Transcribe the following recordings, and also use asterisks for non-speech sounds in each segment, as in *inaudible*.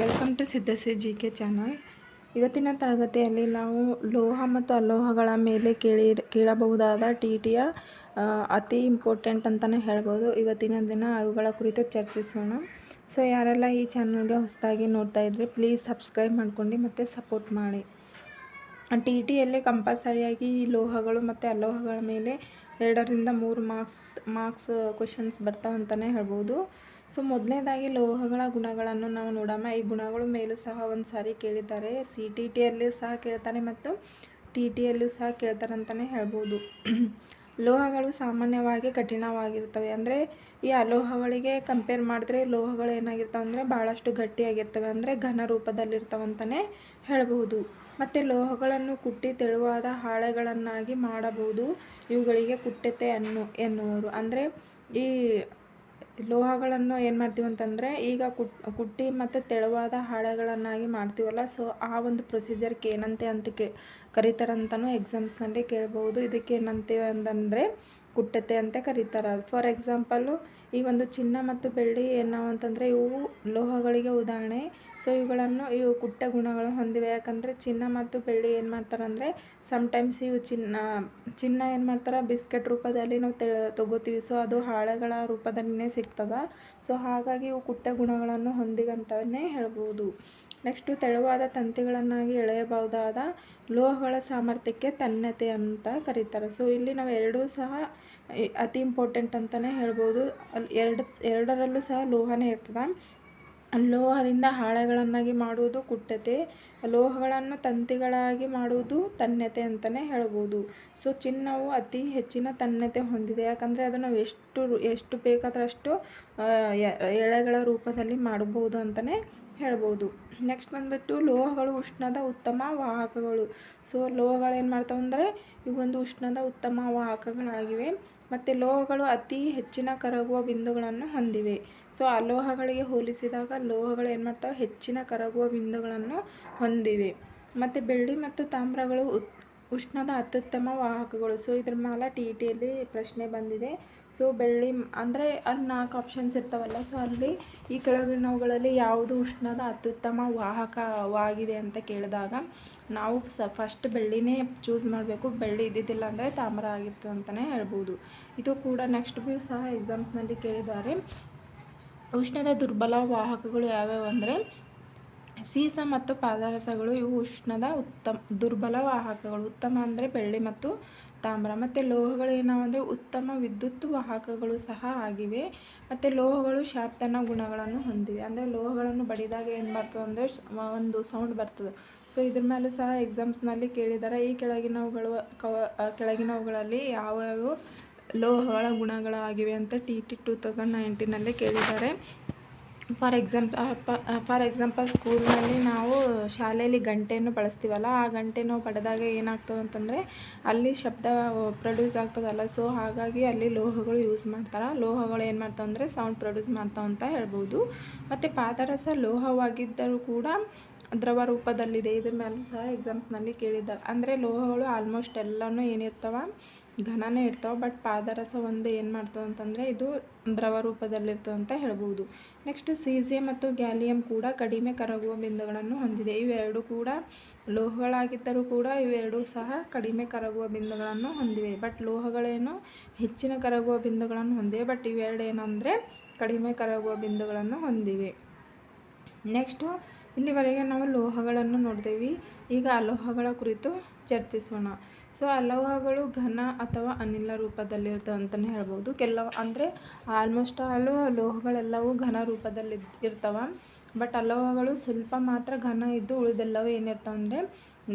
Welcome to Siddhasi G K channel ಇವತ್ತಿನ ತರಗತಿಯಲ್ಲಿ ನಾವು ಲೋಹ ಮತ್ತು ಅಲೋಹಗಳ ಮೇಲೆ ಕೇಳಿ ಕೇಳಬಹುದಾದ ಟಿ ಟಿಯ ಅತಿ ಇಂಪಾರ್ಟೆಂಟ್ ಅಂತಲೇ ಹೇಳ್ಬೋದು. ಇವತ್ತಿನ ದಿನ ಅವುಗಳ ಕುರಿತು ಚರ್ಚಿಸೋಣ. ಸೊ ಯಾರೆಲ್ಲ ಈ ಚಾನಲ್ಗೆ ಹೊಸದಾಗಿ ನೋಡ್ತಾ ಇದ್ರಿ ಪ್ಲೀಸ್ ಸಬ್ಸ್ಕ್ರೈಬ್ ಮಾಡ್ಕೊಂಡು ಮತ್ತು ಸಪೋರ್ಟ್ ಮಾಡಿ. ಟಿ ಟಿಯಲ್ಲಿ ಕಂಪಲ್ಸರಿಯಾಗಿ ಈ ಲೋಹಗಳು ಮತ್ತು ಅಲೋಹಗಳ ಮೇಲೆ ಎರಡರಿಂದ ಮೂರು ಮಾರ್ಕ್ಸ್ ಮಾರ್ಕ್ಸ್ ಕ್ವಶನ್ಸ್ ಬರ್ತಾವಂತಲೇ ಹೇಳ್ಬೋದು. ಸೊ ಮೊದಲನೇದಾಗಿ ಲೋಹಗಳ ಗುಣಗಳನ್ನು ನಾವು ನೋಡೋಣ. ಈ ಗುಣಗಳ ಮೇಲೂ ಸಹ ಒಂದು ಸಾರಿ ಕೇಳಿದ್ದಾರೆ. ಸಿ ಟಿ ಟಿಯಲ್ಲೂ ಸಹ ಕೇಳ್ತಾರೆ ಮತ್ತು ಟಿ ಟಿಯಲ್ಲೂ ಸಹ ಕೇಳ್ತಾರೆ ಅಂತಲೇ ಹೇಳ್ಬೋದು. *clears throat* ಲೋಹಗಳು ಸಾಮಾನ್ಯವಾಗಿ ಕಠಿಣವಾಗಿರ್ತವೆ. ಅಂದರೆ ಈ ಅಲೋಹಗಳಿಗೆ ಕಂಪೇರ್ ಮಾಡಿದ್ರೆ ಲೋಹಗಳು ಏನಾಗಿರ್ತವೆ ಅಂದರೆ ಭಾಳಷ್ಟು ಗಟ್ಟಿಯಾಗಿರ್ತವೆ. ಅಂದರೆ ಘನ ರೂಪದಲ್ಲಿರ್ತವೆ ಅಂತಲೇ ಹೇಳ್ಬೋದು. ಮತ್ತು ಲೋಹಗಳನ್ನು ಕುಟ್ಟಿ ತೆಳುವಾದ ಹಾಳೆಗಳನ್ನಾಗಿ ಮಾಡಬಹುದು. ಇವುಗಳಿಗೆ ಕುಟ್ಟೆತೆ ಅನ್ನು, ಎನ್ನುವರು. ಅಂದರೆ ಈ ಲೋಹಗಳನ್ನು ಏನು ಮಾಡ್ತೀವಿ ಅಂತಂದರೆ ಈಗ ಕುಟ್, ಕುಟ್ಟಿ ಮತ್ತು ತೆಳುವಾದ ಹಾಳೆಗಳನ್ನಾಗಿ ಮಾಡ್ತೀವಲ್ಲ ಸೊ ಆ ಒಂದು ಪ್ರೊಸೀಜರ್ಗೆ ಏನಂತೆ ಅಂತ ಕೇ, ಕರೀತಾರಂತನೂ ಎಕ್ಸಾಮ್ಸ್ನಲ್ಲಿ ಕೇಳ್ಬೋದು. ಇದಕ್ಕೆ ಏನಂತೀವಿ ಅಂತಂದರೆ ಕುಟ್ಟತೆ ಅಂತ ಕರೀತಾರೆ. ಫಾರ್ ಎಕ್ಸಾಂಪಲ್ಲು ಈ ಒಂದು ಚಿನ್ನ ಮತ್ತು ಬೆಳ್ಳಿ ಏನು ಅಂತಂದರೆ ಇವು ಲೋಹಗಳಿಗೆ ಉದಾಹರಣೆ. ಸೊ ಇವುಗಳನ್ನು ಇವು ಕುಟ್ಟ ಗುಣಗಳು ಹೊಂದಿವೆ. ಯಾಕಂದರೆ ಚಿನ್ನ ಮತ್ತು ಬೆಳ್ಳಿ ಏನು ಮಾಡ್ತಾರೆ ಅಂದರೆ ಸಮ್ಟೈಮ್ಸ್ ಇವು ಚಿನ್ನ ಚಿನ್ನ ಏನು ಮಾಡ್ತಾರೆ? ಬಿಸ್ಕೆಟ್ ರೂಪದಲ್ಲಿ ನಾವು ತೆ ತೊಗೋತೀವಿ. ಸೊ ಅದು ಹಾಳೆಗಳ ರೂಪದಲ್ಲಿನೇ ಸಿಗ್ತದೆ. ಸೊ ಹಾಗಾಗಿ ಇವು ಕುಟ್ಟ ಗುಣಗಳನ್ನು ಹೊಂದಿವೆ ಅಂತಲೇ ಹೇಳ್ಬೋದು. ನೆಕ್ಸ್ಟು ತೆಳುವಾದ ತಂತಿಗಳನ್ನಾಗಿ ಎಳೆಯಬಹುದಾದ ಲೋಹಗಳ ಸಾಮರ್ಥ್ಯಕ್ಕೆ ತನ್ನತೆ ಅಂತ ಕರೀತಾರೆ. ಸೊ ಇಲ್ಲಿ ನಾವು ಎರಡೂ ಸಹ ಅತಿ ಇಂಪಾರ್ಟೆಂಟ್ ಅಂತಲೇ ಹೇಳ್ಬೋದು. ಅಲ್ಲಿ ಎರಡು, ಎರಡರಲ್ಲೂ ಸಹ ಲೋಹನೇ ಇರ್ತದೆ. ಲೋಹದಿಂದ ಹಾಳೆಗಳನ್ನಾಗಿ ಮಾಡುವುದು ಕುಟ್ಟತೆ ಲೋಹಗಳನ್ನು ತಂತಿಗಳಾಗಿ ಮಾಡುವುದು ತನ್ನತೆ ಅಂತಲೇ ಹೇಳ್ಬೋದು. ಸೊ ಚಿನ್ನವು ಅತಿ ಹೆಚ್ಚಿನ ತನ್ನತೆ ಹೊಂದಿದೆ. ಯಾಕಂದರೆ ಅದನ್ನು ಎಷ್ಟು ಎಷ್ಟು ಬೇಕಾದಷ್ಟು ಎಳೆಗಳ ರೂಪದಲ್ಲಿ ಮಾಡಬಹುದು ಅಂತಲೇ ಹೇಳ್ಬೋದು. ನೆಕ್ಸ್ಟ್ ಬಂದುಬಿಟ್ಟು ಲೋಹಗಳು ಉಷ್ಣದ ಉತ್ತಮ ವಾಹಕಗಳು. ಸೊ ಲೋಹಗಳು ಏನು ಮಾಡ್ತಾವೆ ಅಂದರೆ ಇವೊಂದು ಉಷ್ಣದ ಉತ್ತಮ ವಾಹಕಗಳಾಗಿವೆ. ಮತ್ತು ಲೋಹಗಳು ಅತಿ ಹೆಚ್ಚಿನ ಕರಗುವ ಬಿಂದುಗಳನ್ನು ಹೊಂದಿವೆ. ಸೊ ಅಲೋಹಗಳಿಗೆ ಹೋಲಿಸಿದಾಗ ಲೋಹಗಳು ಏನು ಮಾಡ್ತಾವೆ? ಹೆಚ್ಚಿನ ಕರಗುವ ಬಿಂದುಗಳನ್ನು ಹೊಂದಿವೆ. ಮತ್ತು ಬೆಳ್ಳಿ ಮತ್ತು ತಾಮ್ರಗಳು ಉಷ್ಣದ ಅತ್ಯುತ್ತಮ ವಾಹಕಗಳು. ಸೊ ಇದ್ರ ಮೇಲೆ ಟಿ ಟಿಯಲ್ಲಿ ಪ್ರಶ್ನೆ ಬಂದಿದೆ. ಸೊ ಬೆಳ್ಳಿ ಅಂದರೆ ಅಲ್ಲಿ ನಾಲ್ಕು ಆಪ್ಷನ್ಸ್ ಇರ್ತಾವಲ್ಲ. ಸೊ ಅಲ್ಲಿ ಈ ಕೆಳಗಿನವುಗಳಲ್ಲಿ ಯಾವುದು ಉಷ್ಣದ ಅತ್ಯುತ್ತಮ ವಾಹಕವಾಗಿದೆ ಅಂತ ಕೇಳಿದಾಗ ನಾವು ಸ ಫಸ್ಟ್ ಬೆಳ್ಳಿನೇ ಚೂಸ್ ಮಾಡಬೇಕು. ಬೆಳ್ಳಿ ಇದ್ದಿದ್ದಿಲ್ಲ ಅಂದರೆ ತಾಮ್ರ ಆಗಿರ್ತದೆ ಅಂತಲೇ ಹೇಳ್ಬೋದು. ಇದು ಕೂಡ ನೆಕ್ಸ್ಟ್ ಬಿ ಸಹ ಎಕ್ಸಾಮ್ಸ್ನಲ್ಲಿ ಕೇಳಿದ್ದಾರೆ. ಉಷ್ಣದ ದುರ್ಬಲ ವಾಹಕಗಳು ಯಾವ್ಯಾವು ಅಂದರೆ ಸೀಸ ಮತ್ತು ಪಾದರಸಗಳು ಇವು ಉಷ್ಣದ ಉತ್ತಮ, ದುರ್ಬಲ ವಾಹಕಗಳು. ಉತ್ತಮ ಅಂದರೆ ಬೆಳ್ಳಿ ಮತ್ತು ತಾಮ್ರ. ಮತ್ತು ಲೋಹಗಳು ಏನಾವಂದರೆ ಉತ್ತಮ ವಿದ್ಯುತ್ ವಾಹಕಗಳು ಸಹ ಆಗಿವೆ. ಮತ್ತು ಲೋಹಗಳು ಶಾಪ್ತನ ಗುಣಗಳನ್ನು ಹೊಂದಿವೆ. ಅಂದರೆ ಲೋಹಗಳನ್ನು ಬಡಿದಾಗ ಏನು ಬರ್ತದೆ ಅಂದರೆ ಒಂದು ಸೌಂಡ್ ಬರ್ತದೆ. ಸೊ ಇದ್ರ ಮೇಲೆ ಸಹ ಎಕ್ಸಾಮ್ಸ್ನಲ್ಲಿ ಕೇಳಿದ್ದಾರೆ ಈ ಕೆಳಗಿನವುಗಳು ಕವ ಕೆಳಗಿನವುಗಳಲ್ಲಿ ಯಾವ್ಯಾವ ಲೋಹಗಳ ಗುಣಗಳಾಗಿವೆ ಅಂತ ಟಿ ಟಿ ಟೂ ತೌಸಂಡ್ ನೈನ್ಟೀನಲ್ಲಿ ಕೇಳಿದ್ದಾರೆ ಫಾರ್ ಎಕ್ಸಾಂಪ್ ಫಾರ್ ಎಕ್ಸಾಂಪಲ್ ಸ್ಕೂಲ್ನಲ್ಲಿ ನಾವು ಶಾಲೆಯಲ್ಲಿ ಗಂಟೆಯನ್ನು ಬಳಸ್ತೀವಲ್ಲ, ಆ ಗಂಟೆ ನಾವು ಬಡಿದಾಗ ಏನಾಗ್ತದೆ ಅಂತಂದರೆ, ಅಲ್ಲಿ ಶಬ್ದ ಪ್ರೊಡ್ಯೂಸ್ ಆಗ್ತದಲ್ಲ. ಸೊ ಹಾಗಾಗಿ ಅಲ್ಲಿ ಲೋಹಗಳು ಯೂಸ್ ಮಾಡ್ತಾರೆ. ಲೋಹಗಳು ಏನು ಮಾಡ್ತಾವೆ ಅಂದರೆ ಸೌಂಡ್ ಪ್ರೊಡ್ಯೂಸ್ ಮಾಡ್ತಾವೆ ಅಂತ ಹೇಳ್ಬೋದು. ಮತ್ತು ಪಾದರಸ ಲೋಹವಾಗಿದ್ದರೂ ಕೂಡ ದ್ರವ ರೂಪದಲ್ಲಿದೆ ಇದ್ರ ಮೇಲೆ ಸಹ ಎಕ್ಸಾಮ್ಸ್ನಲ್ಲಿ ಕೇಳಿದ್ದಾರೆ. ಅಂದರೆ ಲೋಹಗಳು ಆಲ್ಮೋಸ್ಟ್ ಎಲ್ಲನೂ ಏನಿರ್ತಾವೆ? ಘನನೇ ಇರ್ತಾವೆ ಬಟ್ ಪಾದರಸ ಒಂದು ಏನು ಮಾಡ್ತದೆ ಅಂತಂದರೆ ಇದು ದ್ರವ ರೂಪದಲ್ಲಿರ್ತದೆ ಅಂತ ಹೇಳ್ಬೋದು. ನೆಕ್ಸ್ಟ್ ಸೀಸಿಯಂ ಮತ್ತು ಗ್ಯಾಲಿಯಂ ಕೂಡ ಕಡಿಮೆ ಕರಗುವ ಬಿಂದುಗಳನ್ನು ಹೊಂದಿದೆ. ಇವೆರಡು ಕೂಡ ಲೋಹಗಳಾಗಿದ್ದರೂ ಕೂಡ ಇವೆರಡೂ ಸಹ ಕಡಿಮೆ ಕರಗುವ ಬಿಂದುಗಳನ್ನು ಹೊಂದಿವೆ. ಬಟ್ ಲೋಹಗಳೇನು ಹೆಚ್ಚಿನ ಕರಗುವ ಬಿಂದುಗಳನ್ನು ಹೊಂದಿವೆ. ಬಟ್ ಇವೆರಡು ಕಡಿಮೆ ಕರಗುವ ಬಿಂದುಗಳನ್ನು ಹೊಂದಿವೆ. ನೆಕ್ಸ್ಟು ಇಲ್ಲಿವರೆಗೆ ನಾವು ಲೋಹಗಳನ್ನು ನೋಡಿದೆವಿ. ಈಗ ಅಲೋಹಗಳ ಕುರಿತು ಚರ್ಚಿಸೋಣ. ಸೊ ಅಲೋಹಗಳು ಘನ ಅಥವಾ ಅನಿಲ ರೂಪದಲ್ಲಿರ್ತವೆ ಅಂತಲೇ ಹೇಳ್ಬೋದು. ಕೆಲವು ಅಂದರೆ ಆಲ್ಮೋಸ್ಟ್ ಆಲು ಲೋಹಗಳೆಲ್ಲವೂ ಘನ ರೂಪದಲ್ಲಿ ಇರ್ತವೆ ಬಟ್ ಅಲೋಹಗಳು ಸ್ವಲ್ಪ ಮಾತ್ರ ಘನ ಇದ್ದು ಉಳಿದೆಲ್ಲವೂ ಏನಿರ್ತಾವೆ ಅಂದರೆ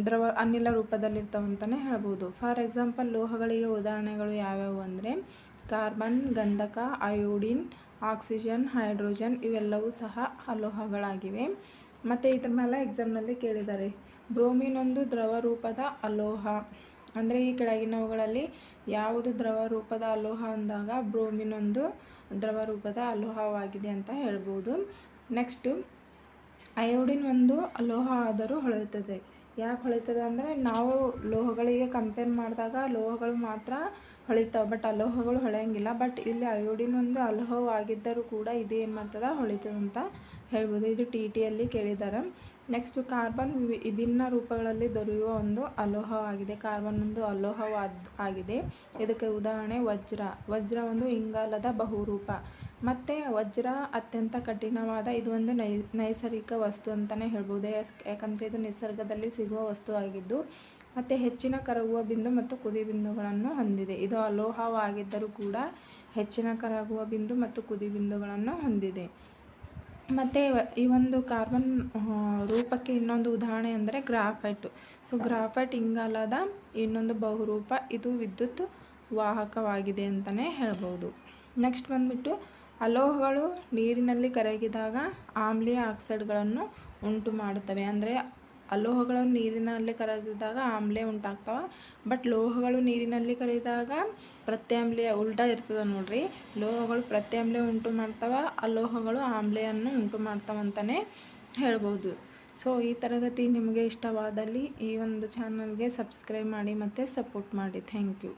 ದ್ರವ, ಅನಿಲ ರೂಪದಲ್ಲಿರ್ತಾವೆ ಅಂತಲೇ ಹೇಳ್ಬೋದು. ಫಾರ್ ಎಕ್ಸಾಂಪಲ್ ಲೋಹಗಳಿಗೆ ಉದಾಹರಣೆಗಳು ಯಾವ್ಯಾವು ಅಂದರೆ ಕಾರ್ಬನ್ ಗಂಧಕ ಅಯೋಡಿನ್ ಆಕ್ಸಿಜನ್, ಹೈಡ್ರೋಜನ್ ಇವೆಲ್ಲವೂ ಸಹ ಅಲೋಹಗಳಾಗಿವೆ. ಮತ್ತು ಇದ್ರ ಮೇಲೆ ಎಕ್ಸಾಮ್ನಲ್ಲಿ ಕೇಳಿದ್ದಾರೆ. ಬ್ರೋಮಿನ್ ಒಂದು ದ್ರವ ರೂಪದ ಅಲೋಹ. ಅಂದರೆ ಈ ಕೆಳಗಿನವುಗಳಲ್ಲಿ ಯಾವುದು ದ್ರವ ರೂಪದ ಅಲೋಹ ಅಂದಾಗ ಬ್ರೋಮಿನ್ ಒಂದು ದ್ರವ ರೂಪದ ಅಲೋಹವಾಗಿದೆ ಅಂತ ಹೇಳ್ಬೋದು. ನೆಕ್ಸ್ಟು, ಅಯೋಡಿನ್ ಒಂದು ಅಲೋಹ ಆದರೂ ಹೊಳೆಯುತ್ತದೆ. ಯಾಕೆ ಹೊಳಿತದೆ ಅಂದರೆ ನಾವು ಲೋಹಗಳಿಗೆ ಕಂಪೇರ್ ಮಾಡಿದಾಗ ಲೋಹಗಳು ಮಾತ್ರ ಹೊಳಿತಾವೆ ಬಟ್ ಅಲೋಹಗಳು ಹೊಳೆಯಂಗಿಲ್ಲ. ಬಟ್ ಇಲ್ಲಿ ಅಯೋಡಿನ್ ಒಂದು ಅಲೋಹವಾಗಿದ್ದರೂ ಕೂಡ ಇದು ಏನು ಮಾಡ್ತದೆ? ಹೊಳಿತದೆ ಅಂತ ಹೇಳ್ಬೋದು. ಇದು ಟಿ ಟಿಯಲ್ಲಿ ಕೇಳಿದ್ದಾರೆ ನೆಕ್ಸ್ಟು ಕಾರ್ಬನ್ ವಿಭಿನ್ನ ರೂಪಗಳಲ್ಲಿ ದೊರೆಯುವ ಒಂದು ಅಲೋಹವಾಗಿದೆ. ಕಾರ್ಬನ್ ಒಂದು ಅಲೋಹವಾದ, ಆಗಿದೆ. ಇದಕ್ಕೆ ಉದಾಹರಣೆ ವಜ್ರ. ವಜ್ರ ಒಂದು ಇಂಗಾಲದ ಬಹುರೂಪ. ಮತ್ತು ವಜ್ರ ಅತ್ಯಂತ ಕಠಿಣವಾದ ಇದು ಒಂದು ನೈ, ನೈಸರ್ಗಿಕ ವಸ್ತು ಅಂತಲೇ ಹೇಳ್ಬೋದು. ಯಾಕಂದರೆ ಇದು ನಿಸರ್ಗದಲ್ಲಿ ಸಿಗುವ ವಸ್ತು ಆಗಿದ್ದು, ಮತ್ತು ಹೆಚ್ಚಿನ ಕರಗುವ ಬಿಂದು ಮತ್ತು ಕುದಿ ಬಿಂದುಗಳನ್ನು ಹೊಂದಿದೆ. ಇದು ಅಲೋಹವಾಗಿದ್ದರೂ ಕೂಡ ಹೆಚ್ಚಿನ ಕರಗುವ ಬಿಂದು ಮತ್ತು ಕುದಿ ಬಿಂದುಗಳನ್ನು ಹೊಂದಿದೆ. ಮತ್ತು ಈ ಒಂದು ಕಾರ್ಬನ್ ರೂಪಕ್ಕೆ ಇನ್ನೊಂದು ಉದಾಹರಣೆ ಅಂದರೆ ಗ್ರಾಫೈಟು. ಸೊ, ಗ್ರಾಫೈಟ್ ಇಂಗಾಲದ ಇನ್ನೊಂದು ಬಹುರೂಪ, ಇದು ವಿದ್ಯುತ್ ವಾಹಕವಾಗಿದೆ ಅಂತಲೇ ಹೇಳ್ಬೋದು. ನೆಕ್ಸ್ಟ್ ಬಂದ್ಬಿಟ್ಟು ಅಲೋಹಗಳು ನೀರಿನಲ್ಲಿ ಕರಗಿದಾಗ ಆಮ್ಲೀಯ ಆಕ್ಸೈಡ್ಗಳನ್ನು ಉಂಟು ಮಾಡುತ್ತವೆ. ಅಂದರೆ ಅಲೋಹಗಳು ನೀರಿನಲ್ಲಿ ಕರಗಿದಾಗ ಆಮ್ಲೆ ಉಂಟಾಗ್ತವೆ, ಬಟ್ ಲೋಹಗಳು ನೀರಿನಲ್ಲಿ ಕರಗಿದಾಗ ಪ್ರತ್ಯಾಮ್ಲೀಯ ಉಲ್ಟಾ ಇರ್ತದೆ ನೋಡ್ರಿ. ಲೋಹಗಳು ಪ್ರತ್ಯಾಮ್ಲೆ ಉಂಟು ಮಾಡ್ತವೆ, ಅಲೋಹಗಳು ಆಮ್ಲೆಯನ್ನು ಉಂಟು ಮಾಡ್ತವೆ ಅಂತಲೇ ಹೇಳ್ಬೋದು. ಸೊ, ಈ ತರಗತಿ ನಿಮಗೆ ಇಷ್ಟವಾದಲ್ಲಿ ಈ ಒಂದು ಚಾನಲ್ಗೆ ಸಬ್ಸ್ಕ್ರೈಬ್ ಮಾಡಿ ಮತ್ತು ಸಪೋರ್ಟ್ ಮಾಡಿ. Thank you.